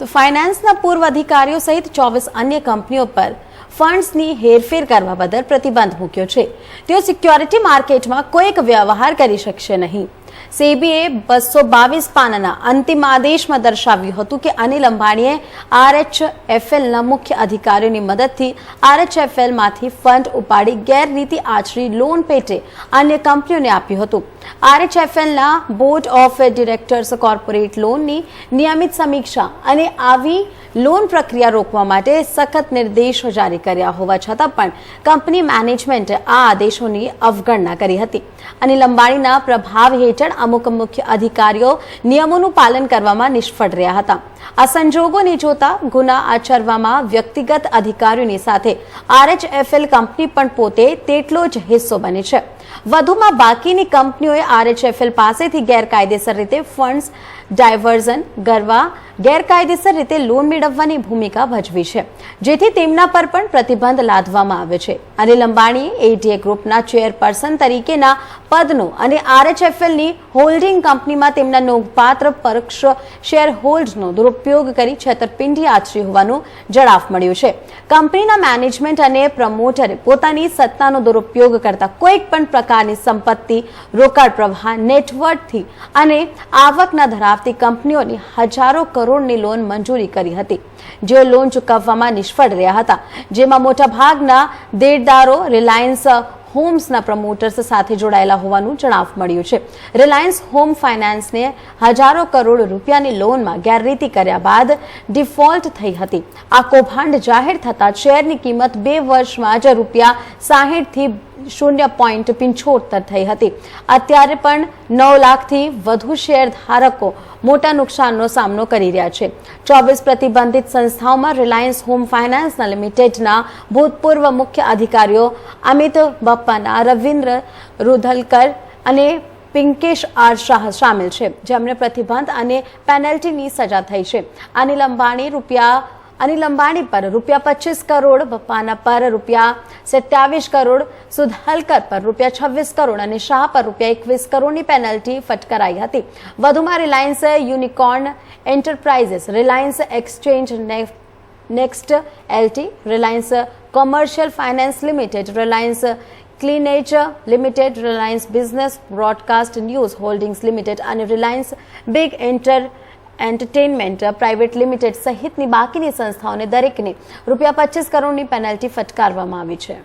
તો ફાઇનાન્સના પૂર્વ અધિકારીઓ સહિત ચોવીસ અન્ય કંપનીઓ પર ફંડ્સની હેરફેર કરવા બદલ પ્રતિબંધ મૂક્યો છે. તેઓ સિક્યોરિટી માર્કેટમાં કોઈક વ્યવહાર કરી શકશે નહીં. સેબીએ બસો બાવીસ પાનના અંતિમ આદેશમાં દર્શાવ્યું હતું કે અનિલ અંબાણીએ આરએચએફએલના મુખ્ય અધિકારીઓની મદદથી આરએચએફએલમાંથી ફંડ ઉપાડી ગેરરીતિ આચરી લોન પેટે અન્ય કંપનીઓને આપ્યું હતું. આરએચએફએલના બોર્ડ ઓફ ડિરેક્ટર્સ કોર્પોરેટ લોનની નિયમિત સમીક્ષા અને આવી લોન પ્રક્રિયા રોકવા માટે સખત નિર્દેશો જારી કર્યા હોવા છતાં પણ કંપની મેનેજમેન્ટે આ આદેશોની અવગણના કરી હતી. અનિલ અંબાણીના પ્રભાવ હેઠળ અમુક મુખ્ય અધિકારીઓ નિયમોનું પાલન કરવામાં નિષ્ફળ રહ્યા હતા. આ સંજોગોને જોતા ગુના આચરવામાં વ્યક્તિગત અધિકારીઓની સાથે આરએચએફએલ કંપની પણ પોતે તેટલો જ હિસ્સો બને છે. વધુમાં બાકીની કંપનીઓએ આરએચએફએલ પાસેથી ગેરકાયદેસર રીતે ફંડ્સ, ડાયવર્ઝન કરવા ગેરકાયદેસર રીતે લોન મેળવવાની ભૂમિકા ભજવી છે, જેથી તેમના પર પણ પ્રતિબંધ લાદવામાં આવે છે. અનિલ અંબાણીએ એટીએ ગ્રુપના ચેરપર્સન તરીકેના પદનો અને આરએચએફએલની હોલ્ડિંગ કંપનીમાં તેમના નોંધપાત્ર પરોક્ષ શેર હોલ્ડનો દુરુપયોગ કરી છેતરપિંડી આચરી હોવાનું જણાવ મળ્યું છે. કંપનીના મેનેજમેન્ટ અને પ્રમોટરે પોતાની સત્તાનો દુરુપયોગ કરતા કોઈક પણ પ્રકારની સંપત્તિ રોકડ પ્રવાહ, નેટવર્કથી અને આવકના ધરાવતી કંપનીઓની હજારો કરોડની લોન મંજૂરી કરી હતી. જેઓ લોન ચૂકવવામાં નિષ્ફળ રહ્યા હતા. જેમાં મોટાભાગના દેરદારો, રિલાયન્સ હોમ્સના પ્રમોટર્સ સાથે જોડાયેલા હોવાનું જણાવ મળ્યું છે. રિલાયન્સ હોમ ફાઇનાન્સને હજારો કરોડ રૂપિયાની લોનમાં ગેરરીતિ કર્યા બાદ ડિફોલ્ટ થઈ હતી. આ કૌભાંડ જાહેર થતાં શેરની કિંમત બે વર્ષમાં જ રૂપિયા સાહીઠથી શૂન્ય પોઈન્ટ પિંચોતેર થઈ હતી. અત્યારે પણ નવ લાખથી વધુ શેર ધારકો મોટા નુકસાનનો સામનો કરી રહ્યા છે. ચોવીસ પ્રતિબંધિત સંસ્થાઓમાં રિલાયન્સ હોમ ફાઇનાન્સના લિમિટેડના ભૂતપૂર્વ મુખ્ય અધિકારીઓ અમિત બપ્પાના, રવિન્દ્ર રુધલકર અને પિંકેશ આર શાહ સામેલ છે જેમને પ્રતિબંધ અને પેનલ્ટીની સજા થઈ છે. અનિલ અંબાણી રૂપિયા અનિલ અંબાણી પર રૂપિયા પચીસ કરોડ, બપ્પાના પર રૂપિયા સત્યાવીસ કરોડ, સુધાલકર પર રૂપિયા છવ્વીસ કરોડ અને શાહ પર રૂપિયા એકવીસ કરોડની પેનલ્ટી ફટકારાઈ હતી. વધુમાં Reliance unicorn enterprises, Reliance exchange next LT, Reliance commercial finance limited, Reliance Cleangen limited, Reliance business broadcast news holdings limited અને Reliance big enter entertainment private limited સહિતની બાકીની સંસ્થાઓને દરેકને રૂપિયા પચીસ કરોડની પેનલ્ટી ફટકારવામાં આવી છે.